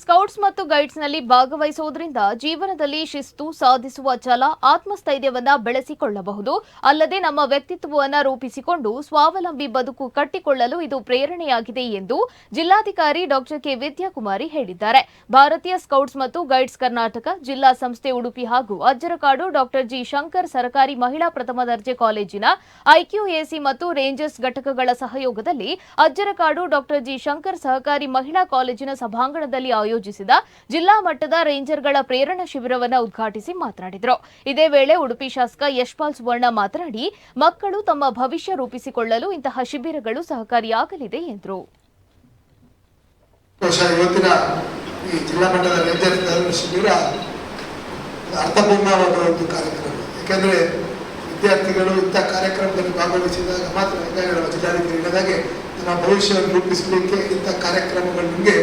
Scouts ಮತ್ತು ಗೈಡ್ಸ್ನಲ್ಲಿ ಭಾಗವಹಿಸುವುದರಿಂದ ಜೀವನದಲ್ಲಿ ಶಿಸ್ತು ಸಾಧಿಸುವ ಛಲ, ಆತ್ಮಸ್ಥೈರ್ಯವನ್ನ ಬೆಳೆಸಿಕೊಳ್ಳಬಹುದು. ಅಲ್ಲದೆ ನಮ್ಮ ವ್ಯಕ್ತಿತ್ವವನ್ನು ರೂಪಿಸಿಕೊಂಡು ಸ್ವಾವಲಂಬಿ ಬದುಕು ಕಟ್ಟಿಕೊಳ್ಳಲು ಇದು ಪ್ರೇರಣೆಯಾಗಿದೆ ಎಂದು ಜಿಲ್ಲಾಧಿಕಾರಿ ಡಾಕ್ಟರ್ ಕೆ. ವಿದ್ಯಾಕುಮಾರಿ ಹೇಳಿದ್ದಾರೆ. ಭಾರತೀಯ ಸ್ಕೌಟ್ಸ್ ಮತ್ತು ಗೈಡ್ಸ್ ಕರ್ನಾಟಕ, ಜಿಲ್ಲಾ ಸಂಸ್ಥೆ ಉಡುಪಿ ಹಾಗೂ ಅಜ್ಜರಕಾಡು ಡಾಕ್ಟರ್ ಜಿ. ಶಂಕರ್ ಸರ್ಕಾರಿ ಮಹಿಳಾ ಪ್ರಥಮ ದರ್ಜೆ ಕಾಲೇಜಿನ ಐಕ್ಯೂಎಸಿ ಮತ್ತು ರೇಂಜರ್ಸ್ ಘಟಕಗಳ ಸಹಯೋಗದಲ್ಲಿ ಅಜ್ಜರಕಾಡು ಡಾಕ್ಟರ್ ಜಿ. ಶಂಕರ್ ಸಹಕಾರಿ ಮಹಿಳಾ ಕಾಲೇಜಿನ ಸಭಾಂಗಣದಲ್ಲಿ ಆಯೋಜಿಸಿದ ಜಿಲ್ಲಾ ಮಟ್ಟದ ರೇಂಜರ್ಗಳ ಪ್ರೇರಣಾ ಶಿಬಿರವನ್ನು ಉದ್ಘಾಟಿಸಿ ಮಾತನಾಡಿದರು. ಇದೇ ವೇಳೆ ಉಡುಪಿ ಶಾಸಕ ಯಶ್ಪಾಲ್ ಸುವರ್ಣ ಮಾತನಾಡಿ, ಮಕ್ಕಳು ತಮ್ಮ ಭವಿಷ್ಯ ರೂಪಿಸಿಕೊಳ್ಳಲು ಇಂತಹ ಶಿಬಿರಗಳು ಸಹಕಾರಿಯಾಗಲಿದೆ ಎಂದರು. ವಿದ್ಯಾರ್ಥಿಗಳು ಇಂಥ ಕಾರ್ಯಕ್ರಮದಲ್ಲಿ ಭಾಗವಹಿಸಿದಾಗ ಮಾತ್ರ ಈಗಾಗಲೇ ಜಿಲ್ಲಾಧಿಕಾರಿ ಹೇಳಿದಾಗೆ ನಮ್ಮ ಭವಿಷ್ಯವನ್ನು ರೂಪಿಸಲಿಕ್ಕೆ ಇಂಥ ಕಾರ್ಯಕ್ರಮಗಳು ನಿಮಗೆ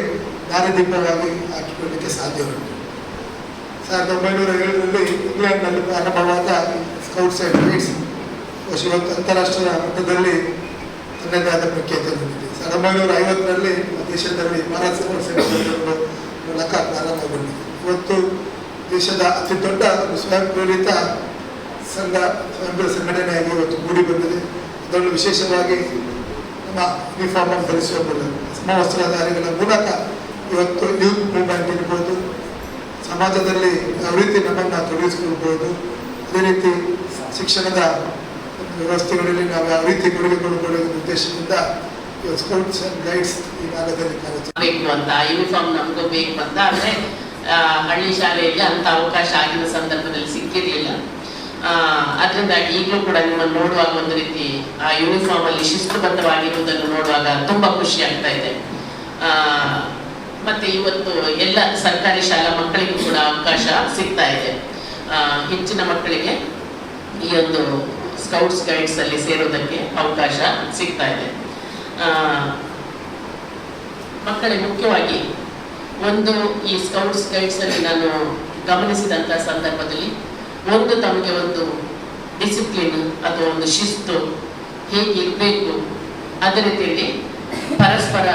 ದಾರಿದೀಪವಾಗಿ ಹಾಕಿಕೊಳ್ಳಲಿಕ್ಕೆ ಸಾಧ್ಯವಿದೆ ಸಾವಿರದ ಒಂಬೈನೂರ ಏಳರಲ್ಲಿ ಇಂಗ್ಲೆಂಡ್ನಲ್ಲಿ ಪ್ರಾರಂಭವಾದ ಸ್ಕೌಟ್ಸ್ ಆ್ಯಂಡ್ ಗೈಡ್ಸ್ ಇವತ್ತು ಅಂತಾರಾಷ್ಟ್ರೀಯ ಮಟ್ಟದಲ್ಲಿ ತನ್ನದೇ ಆದ ಪ್ರಖ್ಯಾತಿ ಹೊಂದಿದೆ. ಸಾವಿರದ ಒಂಬೈನೂರ ಐವತ್ತರಲ್ಲಿ ದೇಶದಲ್ಲಿ ಸಂಘಟನೆ ಮೂಲಕ ಪ್ರಾರಂಭಗೊಂಡಿದೆ. ಇವತ್ತು ದೇಶದ ಅತಿ ದೊಡ್ಡ ಸ್ವಯಂ ಪ್ರೇರಿತ ಸಂಘ ಸ್ವಯಂ ಸಂಘಟನೆಯಾಗಿ ಇವತ್ತು ಮೂಡಿ ಬಂದಿದೆ. ಅದರಲ್ಲೂ ವಿಶೇಷವಾಗಿ ನಮ್ಮ ಯೂನಿಫಾರ್ಮ್ ಧರಿಸುವ ಮೂಲಕ ಸಮವಸ್ತ್ರಧಾರಿಗಳ ಮೂಲಕ ಇವತ್ತು ಯೂತ್ ಮೂವ್ಮೆಂಟ್ ಇರ್ಬೋದು ಸಮಾಜದಲ್ಲಿ ಯಾವ ರೀತಿ ನಮ್ಮನ್ನು ತೊಡಗಿಸಿಕೊಳ್ಬೋದು ಅದೇ ರೀತಿ ಶಿಕ್ಷಣದ ವ್ಯವಸ್ಥೆಗಳಲ್ಲಿ ನಾವು ಯಾವ ರೀತಿ ಕೊಡುಗೆ ಉದ್ದೇಶದಿಂದ ಸ್ಕೌಟ್ಸ್ ಅಂಡ್ ಗೈಡ್ಸ್ ಈ ಭಾಗದಲ್ಲಿ ಯೂನಿಫಾರ್ಮ್ ನಮಗೂ ಬೇಕು ಅಂತ ಅಂದ್ರೆ ಆ, ಹಳ್ಳಿ ಶಾಲೆಯಲ್ಲಿ ಅಂತ ಅವಕಾಶ ಆಗಿನ ಸಂದರ್ಭದಲ್ಲಿ ಸಿಕ್ಕಿರಲಿಲ್ಲ. ಅದರಿಂದ ಈಗಲೂ ಕೂಡ ನಿಮ್ಮನ್ನು ನೋಡುವಾಗ ಒಂದು ರೀತಿ ಆ ಯೂನಿಫಾರ್ಮ್ ಅಲ್ಲಿ ಶಿಸ್ತುಬದ್ಧವಾಗಿರುವುದನ್ನು ನೋಡುವಾಗ ತುಂಬಾ ಖುಷಿ ಆಗ್ತಾ ಇದೆ. ಮತ್ತೆ ಇವತ್ತು ಎಲ್ಲ ಸರ್ಕಾರಿ ಶಾಲಾ ಮಕ್ಕಳಿಗೂ ಕೂಡ ಅವಕಾಶ ಸಿಗ್ತಾ ಇದೆ. ಹೆಚ್ಚಿನ ಮಕ್ಕಳಿಗೆ ಈ ಒಂದು ಸ್ಕೌಟ್ಸ್, ಗೈಡ್ಸ್ ಅಲ್ಲಿ ಸೇರೋದಕ್ಕೆ ಅವಕಾಶ ಸಿಗ್ತಾ ಇದೆ. ಮಕ್ಕಳಿಗೆ ಮುಖ್ಯವಾಗಿ ಒಂದು ಈ ಸ್ಕೌಟ್ಸ್, ಗೈಡ್ಸ್ ಅಲ್ಲಿ ನಾನು ಗಮನಿಸಿದಂತ ಸಂದರ್ಭದಲ್ಲಿ ಒಂದು ತಮಗೆ ಒಂದು ಡಿಸಿಪ್ಲಿನ್ ಅಥವಾ ಒಂದು ಶಿಸ್ತು ಹೇಗೆ ಇರಬೇಕು, ಅದೇ ರೀತಿಯಲ್ಲಿ ಪರಸ್ಪರ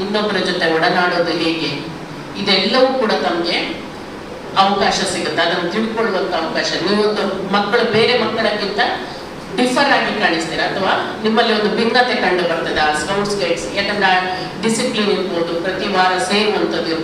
ಇನ್ನೊಬ್ಬರ ಜೊತೆ ಒಡನಾಡೋದು ಹೇಗೆ? ಇದೆಲ್ಲವೂ ಕೂಡ ತಮಗೆ ಅವಕಾಶ ಸಿಗುತ್ತೆ. ಅದನ್ನು ತಿಳ್ಕೊಳ್ಳುವಂತ ಅವಕಾಶ. ನೀವೊಂದು ಮಕ್ಕಳು ಬೇರೆ ಮಕ್ಕಳಕ್ಕಿಂತ ಡಿಫರ್ ಆಗಿ ಕಾಣಿಸ್ತೀರಾ? ಅಥವಾ ನಿಮ್ಮಲ್ಲಿ ಒಂದು ಭಿನ್ನತೆ ಕಂಡು ಬರ್ತದೆ ಆ ಸ್ಕೌಟ್ಸ್ ಗೈಡ್ಸ್ ಯಾಕಂದ್ರೆ ಡಿಸಿಪ್ಲಿನ್ ಇರ್ಬೋದು, ಪ್ರತಿ ವಾರ ಸೇರುವಂಥದ್ದು ಇರ್ಬೋದು.